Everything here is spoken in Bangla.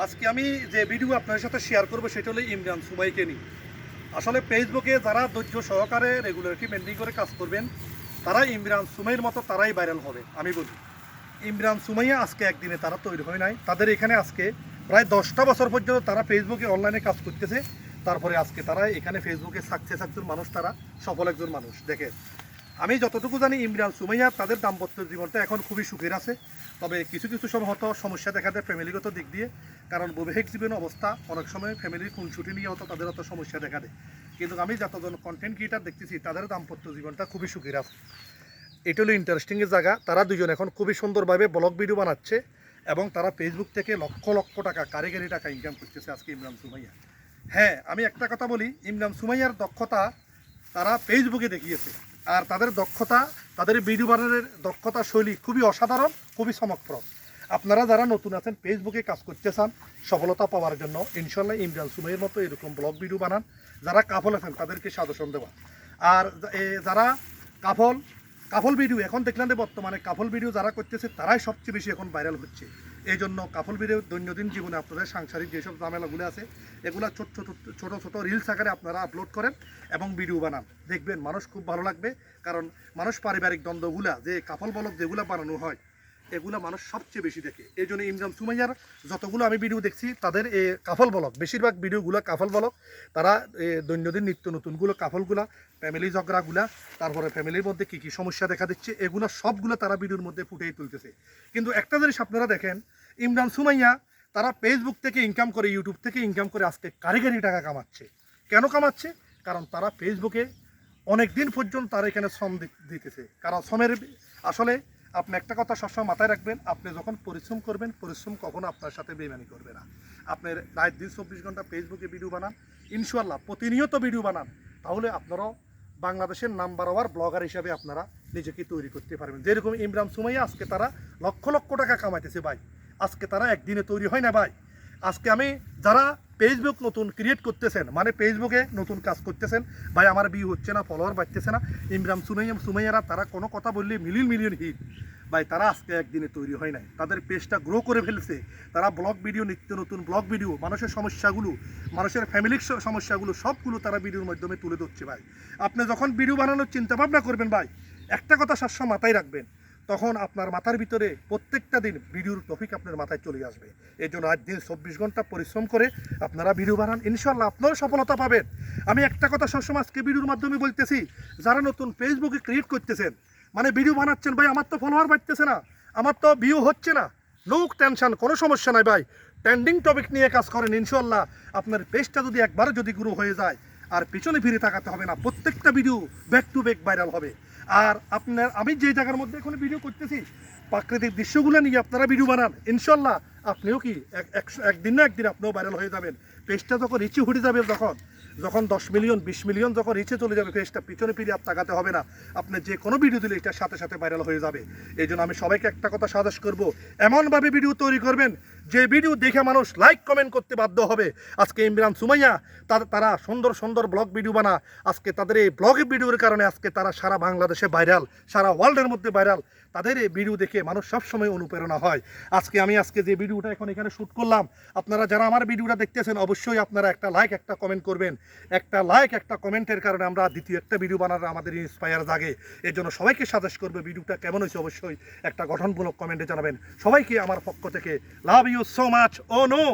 আজকে আমি যে ভিডিও আপনাদের সাথে শেয়ার করব, সেটা হলো ইমরান সুমাইকে নিয়ে। আসলে ফেসবুকে যারা ধৈর্য সহকারে রেগুলারিটি মেনটেন করে কাজ করবেন, তারা ইমরান সুমাইয়ের মতো তারাই ভাইরাল হবে, আমি বলি। ইমরান সুমাইয়া আজকে একদিনে তারা তৈরি হয় নাই। তাদের এখানে আজকে প্রায় দশটা বছর পর্যন্ত তারা ফেসবুকে অনলাইনে কাজ করতেছে। তারপরে আজকে তারা এখানে ফেসবুকে সাকসেস একজন মানুষ, তারা সফল একজন মানুষ। দেখে আমি যতটুকু জানি ইমরান সুমাইয়া তাদের দাম্পত্য জীবনটা এখন খুবই সুখের আছে। তবে কিছু কিছু সময় হয়তো সমস্যা দেখা দেয় ফ্যামিলিগত দিক দিয়ে। কারণ বৈবাহিক জীবন অবস্থা অনেক সময় ফ্যামিলির খুনসুটি নিয়ে হয়তো তাদের অত সমস্যা দেখা দেয়। কিন্তু আমি যতজন কন্টেন্ট ক্রিয়েটার দেখতেছি, তাদের দাম্পত্য জীবনটা খুবই সুখের এটা হলো ইন্টারেস্টিংয়ের জায়গা। তারা দুজন এখন খুবই সুন্দরভাবে ব্লগ ভিডিও বানাচ্ছে এবং তারা ফেসবুক থেকে লক্ষ লক্ষ টাকা, কারিগরি টাকা ইনকাম করতেছে আজকে ইমরান সুমাইয়া। হ্যাঁ আমি একটা কথা বলি, ইমরান সুমাইয়ার দক্ষতা তারা ফেসবুকে দেখিয়েছে। আর তাদের দক্ষতা, তাদের ভিডিও বানানোর দক্ষতা শৈলী খুবই অসাধারণ, খুবই চমকপ্রদ। আপনারা যারা নতুন আছেন ফেসবুকে কাজ করতে চান, সফলতা পাওয়ার জন্য ইনশাল্লাহ ইমরান সুমাইয়ের মতো এরকম ব্লগ ভিডিও বানান। যারা কাফল আছেন, তাদেরকে সাজেশন দেওয়া। আর যারা কাফল কাফল ভিডিও এখন দেখলেন যে বর্তমানে কাফল ভিডিও যারা করতেছে, তারাই সবচেয়ে বেশি এখন ভাইরাল হচ্ছে। এই জন্য কাফল ভিডিও দৈনন্দিন জীবনে আপনাদের সাংসারিক যেসব ঝামেলাগুলো আছে, এগুলো ছোট ছোট ছোট ছোট রিলস আকারে আপনারা আপলোড করেন এবং ভিডিও বানান। দেখবেন মানুষ খুব ভালো লাগবে, কারণ মানুষ পারিবারিক দ্বন্দ্বগুলা, যে কাফল বলক যেগুলো বানানো হয় এগুলো মানুষ সবচেয়ে বেশি দেখে। এই জন্য ইমরান সুমাইয়ার যতগুলো আমি ভিডিও দেখছি, তাদের এ কাফল বলক। বেশিরভাগ ভিডিওগুলো কাফল বলক। তারা দৈনন্দিন নিত্য নতুনগুলো কাফলগুলা ফ্যামিলি ঝগড়াগুলা, তারপরে ফ্যামিলির মধ্যে কী কী সমস্যা দেখা দিচ্ছে, এগুলো সবগুলো তারা ভিডিওর মধ্যে ফুটেই তুলতেছে। কিন্তু একটা জিনিস আপনারা দেখেন, ইমরান সুমাইয়া তারা ফেসবুক থেকে ইনকাম করে ইউটিউব থেকে ইনকাম করে আজকে কারিগরি টাকা কামাচ্ছে। কেন কামাচ্ছে? কারণ তারা ফেসবুকে অনেক দিন পর্যন্ত তারা এখানে শ্রম দিতেছে। কারণ শ্রমের আসলে আপনি একটা কথা সবসময় মাথায় রাখবেন, আপনি যখন পরিশ্রম করবেন, পরিশ্রম কখনো আপনার সাথে বেমানি করবে না। আপনার রাত দিন চব্বিশ ঘণ্টা ফেসবুকে ভিডিও বানান ইনশাল্লাহ প্রতিনিয়ত ভিডিও বানান, তাহলে আপনারাও বাংলাদেশের নাম্বার ওয়ার ব্লগার হিসাবে আপনারা নিজেকে তৈরি করতে পারবেন। যেরকম ইমরান সুমাইয়া, আজকে তারা লক্ষ লক্ষ টাকা কামাইতেছে ভাই। আজকে তারা একদিনে তৈরি হয় না ভাই। আজকে আমি যারা ফেসবুক নতুন ক্রিয়েট করতেছেন মানে ফেসবুকে নতুন কাজ করতেছেন। ভাই, আমার বিয়ে হচ্ছে না ফলোয়ার বাড়তেছে না। ইমরাম সুমাইয়া, সুমাইয়ারা, তারা কোনো কথা বললে মিলিয়ন মিলিয়ন হিট ভাই, তারা আজকে একদিনে তৈরি হয় নাই। তাদের পেজটা গ্রো করে ফেলছে। তারা ব্লগ ভিডিও নিত্য নতুন ব্লগ ভিডিও মানুষের সমস্যাগুলো, মানুষের ফ্যামিলির সমস্যাগুলো, সবগুলো তারা ভিডিওর মাধ্যমে তুলে ধরছে, ভাই। আপনি যখন ভিডিও বানানোর চিন্তা ভাবনা করবেন, ভাই, একটা কথা সবসময় মাথায় রাখবেন। তখন আপনার মাথার ভিতরে প্রত্যেকটা দিন ভিডিওর টপিক আপনার মাথায় চলে আসবে। এই জন্য আজ দিন চব্বিশ ঘণ্টা পরিশ্রম করে আপনারা ভিডিও বানান। ইনশাল্লাহ আপনারও সফলতা পাবেন। আমি একটা কথা সবসময় আজকে ভিডিওর মাধ্যমে বলতেছি, যারা নতুন ফেসবুকে ক্রিয়েট করতেছেন মানে ভিডিও বানাচ্ছেন, ভাই, আমার তো ফলোয়ার বাড়তেছে না, আমার তো ভিউ হচ্ছে না। নো টেনশন কোনো সমস্যা নাই, ভাই। ট্রেন্ডিং টপিক নিয়ে কাজ করেন ইনশাল্লাহ আপনার পেজটা যদি একবার যদি গ্রো হয়ে যায়, আর পিছনে ফিরে তাকাতে হবে না, প্রত্যেকটা video back to back viral হবে। আর আপনার, আমি যে জায়গার মধ্যে এখন ভিডিও করতেছি, প্রাকৃতিক দৃশ্যগুলো নিয়ে আপনারা ভিডিও বানান। ইনশাল্লাহ আপনিও কি এক একদিন না একদিন আপনিও ভাইরাল হয়ে যাবেন। পেজটা যখন রিচে উঠে যাবে যখন যখন দশ মিলিয়ন, বিশ মিলিয়ন যখন রিচে চলে যাবে পেজটা পিছনে ফিরে আর তাকাতে হবে না। আপনি যে কোনো ভিডিও দিলে এটার সাথে সাথে ভাইরাল হয়ে যাবে। এই জন্য আমি সবাইকে একটা কথা সাজেস্ট করব, এমনভাবে ভিডিও তৈরি করবেন, যে ভিডিও দেখে মানুষ লাইক কমেন্ট করতে বাধ্য হবে। আজকে ইমরান সুমাইয়া তারা সুন্দর সুন্দর ব্লগ ভিডিও বানা আজকে তাদের এই ব্লগ ভিডিওর কারণে আজকে তারা সারা বাংলাদেশে ভাইরাল সারা ওয়ার্ল্ডের মধ্যে ভাইরাল তাদের এই ভিডিও দেখে মানুষ সবসময় অনুপ্রেরণা হয়। আজকে আমি আজকে যে ভিডিওটা এখন এখানে শ্যুট করলাম, আপনারা যারা আমার ভিডিওটা দেখতেছেন, অবশ্যই আপনারা একটা লাইক একটা কমেন্ট করবেন। একটা লাইক একটা কমেন্টের কারণে আমরা দ্বিতীয় একটা ভিডিও বানার আমাদের ইন্সপায়ার জাগে। এর জন্য সবাইকে সাজেস্ট করবে ভিডিওটা কেমন হয়েছে, অবশ্যই একটা গঠনমূলক কমেন্টে জানাবেন। সবাইকে আমার পক্ষ থেকে লাভ ইউ সো মাচ ও নো